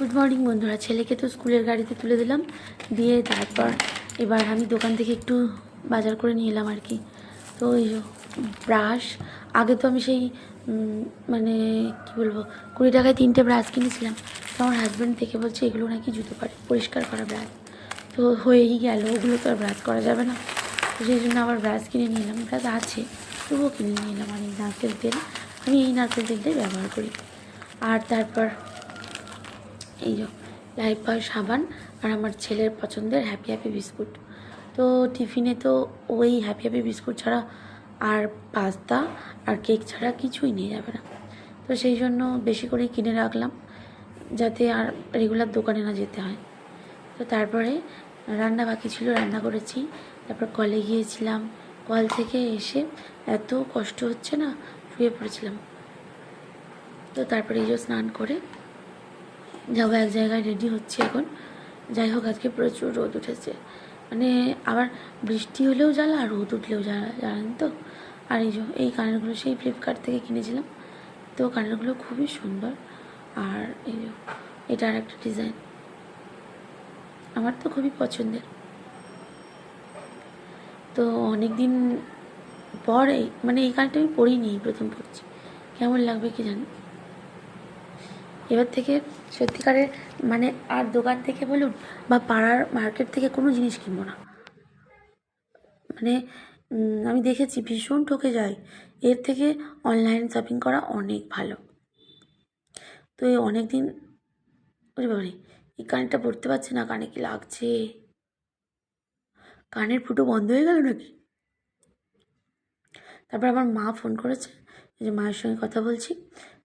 Good morning বন্ধুরা। ছেলেকে তো স্কুলের গাড়িতে তুলে দিলাম। দিয়ে তারপর এবার আমি দোকান থেকে একটু বাজার করে নিয়ে এলাম আর কি। তো ওই ব্রাশ, আগে তো আমি সেই মানে কি বলব, কুড়ি টাকায় তিনটে ব্রাশ কিনেছিলাম। তো আমার হাজব্যান্ড দেখে বলছে, এগুলো নাকি জুতো পারে, পরিষ্কার করা ব্রাশ। তো হয়েই গেল, ওগুলো তো আর ব্রাশ করা যাবে না। তো সেই জন্য আবার ব্রাশ কিনে নিয়ে এলাম। ব্রাশ আছে, তবুও কিনে নিয়ে এলাম আর এই নারকেল তেল। আমি এই নারকেল তেলটাই ব্যবহার করি। আর তারপর এই যে, লাইফ বয় সাবান আর আমার ছেলের পছন্দের হ্যাপি হ্যাপি বিস্কুট। তো টিফিনে তো ওই হ্যাপি হ্যাপি বিস্কুট ছাড়া আর পাস্তা আর কেক ছাড়া কিছুই নিয়ে যাবে না। তো সেই জন্য বেশি করেই কিনে রাখলাম, যাতে আর রেগুলার দোকানে না যেতে হয়। তো তারপরে রান্না বাকি ছিল, রান্না করেছি। তারপর কলে গিয়েছিলাম। কল থেকে এসে এত কষ্ট হচ্ছে না, শুয়ে পড়েছিলাম। তো তারপরে এই স্নান করে যাব এক জায়গায় রেডি হচ্ছে এখন। যাই হোক, আজকে প্রচুর রোদ উঠেছে। মানে আবার বৃষ্টি হলেও জ্বালা, আর রোদ উঠলেও জ্বালা, জানেন তো? আর এই যে, এই কানেরগুলো, সেই ফ্লিপকার্ট থেকে কিনেছিলাম। তো কানেরগুলো খুবই সুন্দর। আর এই যে, এটা আর একটা ডিজাইন আমার তো খুবই পছন্দের। তো অনেক দিন পর এই মানে এই কানটা আমি পরিনি প্রথম পড়ছি কেমন লাগবে কি জানি? এবার থেকে সত্যিকারের মানে আর দোকান থেকে বলুন বা পাড়ার মার্কেট থেকে কোনো জিনিস কিনবো না। মানে আমি দেখেছি ভীষণ ঠকে যায়। এর থেকে অনলাইন শপিং করা অনেক ভালো। তো এই অনেক দিন ওরে এই কানেরটা পড়তে পারছি না, কানে কি লাগছে? কানের ফুটো বন্ধ হয়ে গেল নাকি? তারপর আমার মা ফোন করেছে যে মায়ের সঙ্গে কথা বলছি।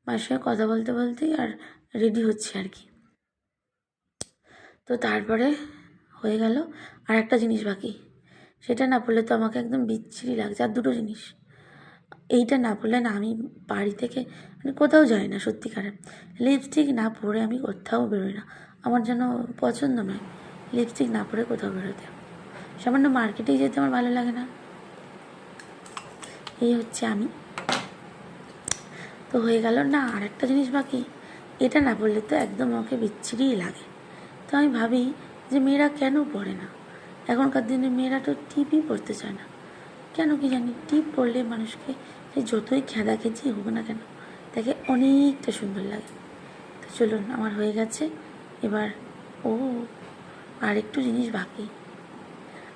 মায়ের সঙ্গে কথা বলতে বলতেই আর রেডি হচ্ছে আর কি। তো তারপরে হয়ে গেল আর একটা জিনিস বাকি। সেটা না পড়লে তো আমাকে একদম বিচ্ছিরি লাগছে। আর দুটো জিনিস। এইটা না পড়লে না আমি বাড়ি থেকে মানে কোথাও যাই না, সত্যিকারের। লিপস্টিক না পরে আমি কোথাও বেরোই না। আমার যেন পছন্দ নয়। লিপস্টিক না পরে কোথাও বেরোতে। সামান্য মার্কেটেই যেতে আমার ভালো লাগে না। এই হচ্ছে আমি। তো হয়ে গেল। না আর একটা জিনিস বাকি। এটা না পড়লে তো একদম আমাকে বিচ্ছিরিই লাগে। তো আমি ভাবি যে মেয়েরা কেন পড়ে না? এখনকার দিনে মেয়েরা তো টিপই পড়তে চায় না। কেন কি জানি, টিপ পরলে মানুষকে সে যতই খেদা খেঁচি হোক না কেন, তাকে অনেকটা সুন্দর লাগে। তো চলুন, আমার হয়ে গেছে। এবার, ও আর একটু জিনিস বাকি।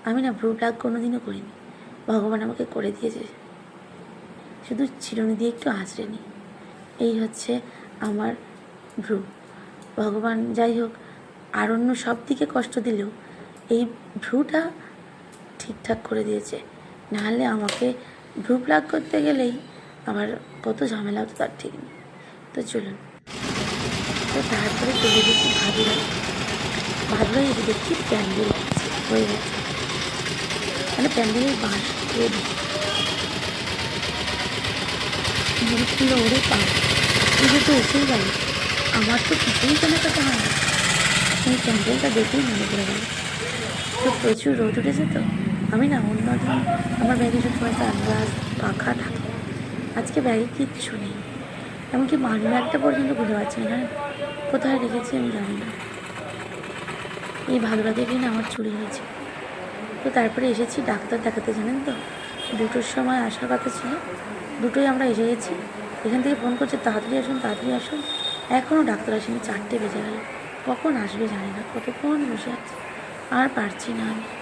আমি না ভ্রু প্লাগ কোনোদিনও করিনি। ভগবান আমাকে করে দিয়েছে। শুধু চিরুনি দিয়ে একটু আঁচড়ে এই হচ্ছে আমার ভ্রু। ভগবান যাই হোক, আর অন্য সব দিকে কষ্ট দিলেও এই ভ্রুটা ঠিকঠাক করে দিয়েছে। নাহলে আমাকে ভ্রু প্লাগ করতে গেলেই আমার কত ঝামেলা হতো তার ঠিক নেই। তো চলুন। তো তারপরে চলে গেছি ভাদুরাই ভাদুরাই এসে দেখছি প্যান্ডেল হয়ে গেছে। মানে প্যান্ডেলের বাঁশ রেডি মুড়িগুলো ওরে পা পুজো তো এসেই গেল আমার তো কিছুই কেনাকাটা হয় না। এই প্যান্ডেলটা দেখেই মনে পড়ে গেল। তো প্রচুর রোদ উঠেছে তো, আমি না অন্য দিন আমার ব্যাগে সবসময় সানগ্লাস পাখা থাকে। আজকে ব্যাগে কিচ্ছু নেই। এমনকি মানি ব্যাগটা পর্যন্ত খুঁজে পাচ্ছি না কোথায় রেখেছি আমি জানি না। এই ভাদুরা দেখেই না আমার চুরি হয়েছে তো তারপরে এসেছি ডাক্তার দেখাতে, জানেন তো? দুটোর সময় আসার কথা ছিল। দুটোই আমরা এসে গেছি। এখান থেকে ফোন করছে, তাড়াতাড়ি আসুন তাড়াতাড়ি আসুন। এখনও ডাক্তার আসেনি, চারটে বেজে গেল। কখন আসবে জানি না, কতক্ষণ বসে আছে? আর পারছি না আমি।